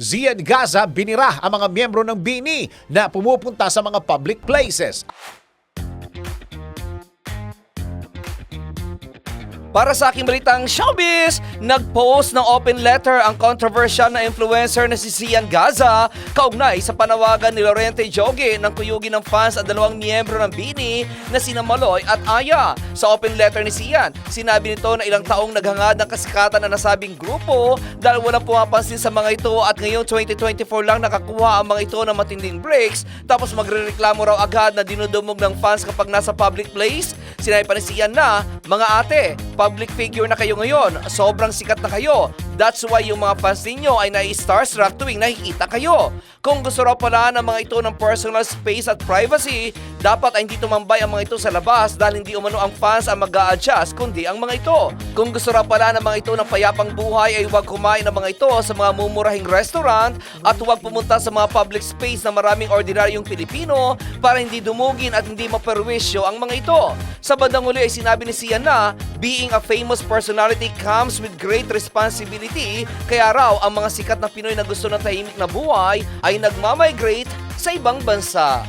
Zian Gaza binira ang mga miyembro ng BINI na pumupunta sa mga public places. Para sa aking balitang showbiz, nag-post ng open letter ang controversial na influencer na si Sian Gaza kaugnay sa panawagan ni Lorente Joge ng kuyugin ng fans at dalawang miyembro ng Bini na sina Maloy at Aya. Sa open letter ni Sian, sinabi nito na ilang taong naghangad ng kasikatan na nasabing grupo dahil walang pumapansin sa mga ito at ngayong 2024 lang nakakuha ang mga ito ng matinding breaks tapos magrereklamo raw agad na dinudumog ng fans kapag nasa public place. Sinabi pa ni Sian na, mga ate, public figure na kayo ngayon, sobrang sikat na kayo. That's why yung mga fans ninyo ay nai-starstruck tuwing nakikita kayo. Kung gusto raw pala ng mga ito ng personal space at privacy, dapat ay hindi tumambay ang mga ito sa labas dahil hindi umano ang fans ang mag adjust kundi ang mga ito. Kung gusto raw pala ng mga ito ng payapang buhay ay huwag kumain ng mga ito sa mga mumurahing restaurant at huwag pumunta sa mga public space na maraming ordinaryong Pilipino para hindi dumugin at hindi maperwisyo ang mga ito. Sa bandang huli ay sinabi ni Sian na being a famous personality comes with great responsibility kaya raw ang mga sikat na Pinoy na gusto ng tahimik na buhay ay nagmamigrate sa ibang bansa.